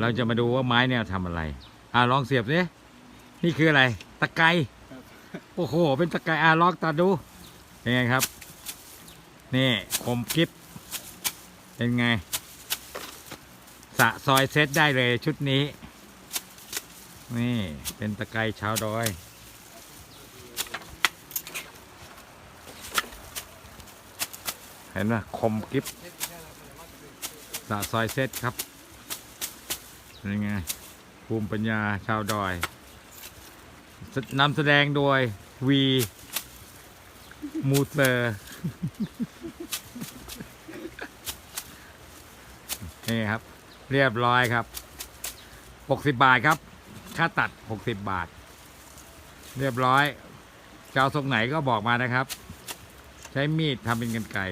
เราจะมาดูว่าไม้เนี่ยทำอะไร อ่าลองเสียบสินี่คืออะไร ตะไคร้โอ้โห เป็นตะไคร้อ่าลองตัดดูเป็นไงครับ นี่คมกริบเป็นไง สะซอยเซตได้เลยชุดนี้ นี่เป็นตะไคร้ชาวดอยเห็นไหมคมกริบสะซอยเซตครับ เป็นไงภูมิปัญญาชาวดอยนำแสดงโดยวีมูเซอร์นี่ครับ เรียบร้อยครับ 60 บาทครับ ค่าตัด 60 บาท เรียบร้อยจะเอาทรงไหนก็บอกมานะครับ ใช้มีดทำเป็นกันไก่